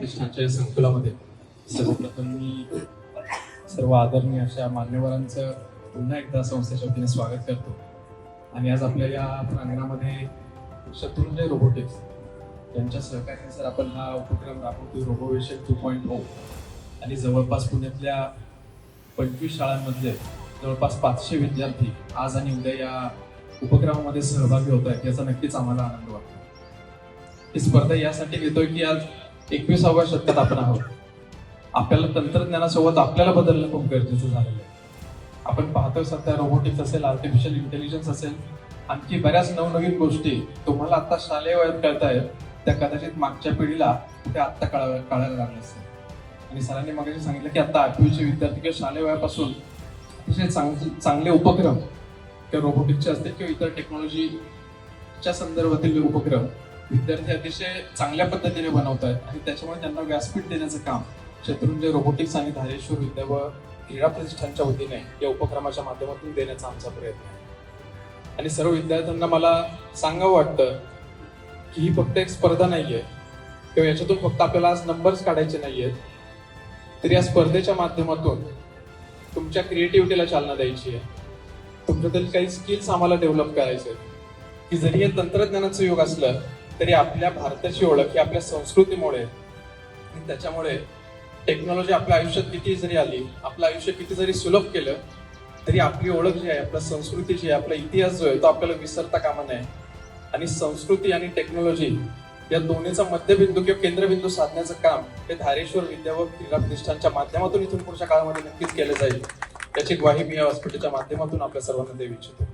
कृष्णाच्या संकुलामध्ये. सर्वप्रथम मी सर्व आदरणीय अशा मान्यवरांचं पुन्हा एकदा संस्थेच्या वतीने स्वागत करतो. आणि आज आपल्या या प्रांगणामध्ये शत्रुंजय रोबोटिक्स यांच्या सहकार्यानुसार आपण हा उपक्रम राबवतो रोबोविषयक टू पॉईंट ओ. आणि जवळपास पुण्यातल्या पंचवीस शाळांमधले जवळपास पाचशे विद्यार्थी आज आणि उद्या या उपक्रमामध्ये सहभागी होत आहेत याचा नक्कीच आम्हाला आनंद वाटतो. ही स्पर्धा यासाठी घेतोय की आज एकविसाव्या शतकात आपण आहोत. आपल्याला तंत्रज्ञानासोबत आपल्याला बदलणं खूप गरजेचं झालेलं आहे. आपण पाहतोय सध्या रोबोटिक्स असेल आर्टिफिशियल इंटेलिजन्स असेल आणखी बऱ्याच नवनवीन गोष्टी तुम्हाला आता शालेय वयात कळतायत त्या कदाचित मागच्या पिढीला त्या आत्ता कळायला कळायला लागल्या असतील. आणि सरांनी मग सांगितलं की आता आठवीचे विद्यार्थी किंवा शालेय वयापासून अतिशय चांग- चांगले उपक्रम किंवा रोबोटिक्सचे असतील किंवा इतर टेक्नॉलॉजीच्या संदर्भातील उपक्रम विद्यार्थी अतिशय चांगल्या पद्धतीने बनवत आहेत आणि त्याच्यामुळे त्यांना व्यासपीठ देण्याचं काम शत्रुंजय रोबोटिक्स आणि धारेश्वर विद्या व क्रीडा प्रतिष्ठानच्या वतीने या उपक्रमाच्या माध्यमातून देण्याचा आमचा प्रयत्न आहे. आणि सर्व विद्यार्थ्यांना मला सांगावं वाटतं की ही फक्त एक स्पर्धा नाहीये. किंवा याच्यातून फक्त आपल्याला आज नंबर्स काढायचे नाहीयेत. तर या स्पर्धेच्या माध्यमातून तुमच्या क्रिएटिव्हिटीला चालना द्यायची आहे. तुमच्यातील काही स्किल्स आम्हाला डेव्हलप करायचे की जरी हे तंत्रज्ञानाचं युग असलं तरी आपल्या भारताची ओळख ही आपल्या संस्कृतीमुळे आणि त्याच्यामुळे टेक्नॉलॉजी आपल्या आयुष्यात किती जरी आली आपलं आयुष्य किती जरी सुलभ केलं तरी आपली ओळख जी आहे आपल्या संस्कृती जी आहे आपला इतिहास जो आहे तो आपल्याला विसरता कामा नये. आणि संस्कृती आणि टेक्नॉलॉजी या दोन्हीचा मध्यबिंदू किंवा केंद्रबिंदू साधण्याचं काम हे धारेश्वर विद्या व क्रीडा प्रतिष्ठानच्या माध्यमातून इथून पुढच्या काळामध्ये नक्कीच केलं जाईल. याची ग्वाही मी या हॉस्पिटलच्या माध्यमातून आपल्या सर्वांना देऊ इच्छितो.